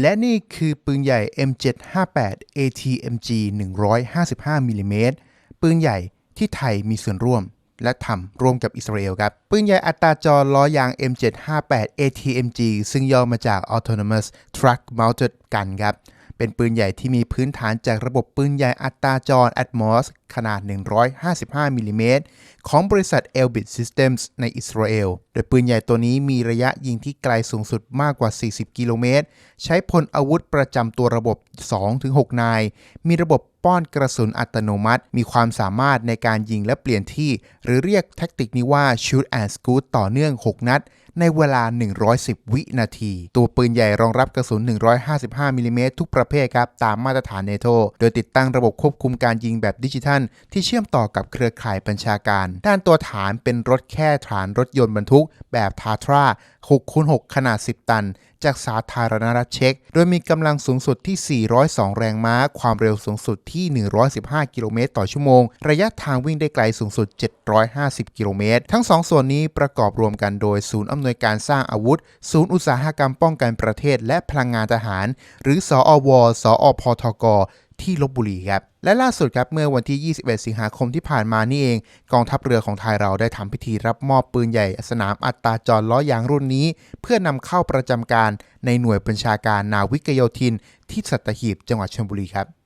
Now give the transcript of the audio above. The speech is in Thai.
และนี่คือปืนใหญ่ M758 ATMG 155มิลลิเมตรปืนใหญ่ที่ไทยมีส่วนร่วม และทำร่วมกับอิสราเอลครับ ปืนใหญ่อัตราจรล้อยาง M758 ATMG ซึ่งย่อมาจาก Autonomous Truck Mounted Gun ครับ เป็นปืนใหญ่ที่มีพื้นฐานจากระบบปืนใหญ่อัตราจรแอดมอสขนาด 155มิลลิเมตรของบริษัท Elbit Systems ในอิสราเอล โดยปืนใหญ่ตัวนี้มีระยะยิงที่ไกลสูงสุดมากกว่า 40 กิโลเมตร ใช้พลอาวุธประจำตัวระบบ 2-6 นาย มีระบบ ป้อนกระสุนอัตโนมัติ มีความสามารถในการยิงและเปลี่ยนที่ หรือเรียกแทคติกนี้ว่า shoot and scoot ต่อเนื่อง 6 นัด ในเวลา 110 วินาที ตัวปืนใหญ่รองรับกระสุน 155มิลลิเมตรทุกประเภทครับ ตามมาตรฐานเนโตโดยติดตั้งระบบควบคุมการยิงแบบดิจิทัล ที่เชื่อมต่อกับเครือข่ายบัญชาการ ด้านตัวฐานเป็นรถแค่ฐานรถยนต์บรรทุก แบบทาทรา6คูณ6ขนาด 10 ตัน จากสาธารณรัฐเช็ก โดยมีกำลังสูงสุดที่ 402 แรงม้า ความเร็วสูงสุดที่ที่ 115 กิโลเมตรต่อชั่วโมง ระยะทางวิ่งได้ไกลสูงสุด 750 กิโลเมตร ทั้งสองส่วนนี้ประกอบรวมกันโดย ศูนย์อำนวยการสร้างอาวุธ ศูนย์อุตสาหกรรมป้องกันประเทศ และพลังงานทหาร หรือ สอว สอพทกที่ลบบุรีครับ และล่าสุดครับเมื่อวันที่ 21 สิงหาคมที่ผ่านมานี่เอง กองทัพเรือของไทยเราได้ทำพิธีรับมอบปืนใหญ่สนามอัตราจรล้อยางรุ่นนี้ เพื่อนำเข้าประจำการในหน่วยบัญชาการนาวิกโยธิน ที่สัตหีบจังหวัดชลบุรีครับ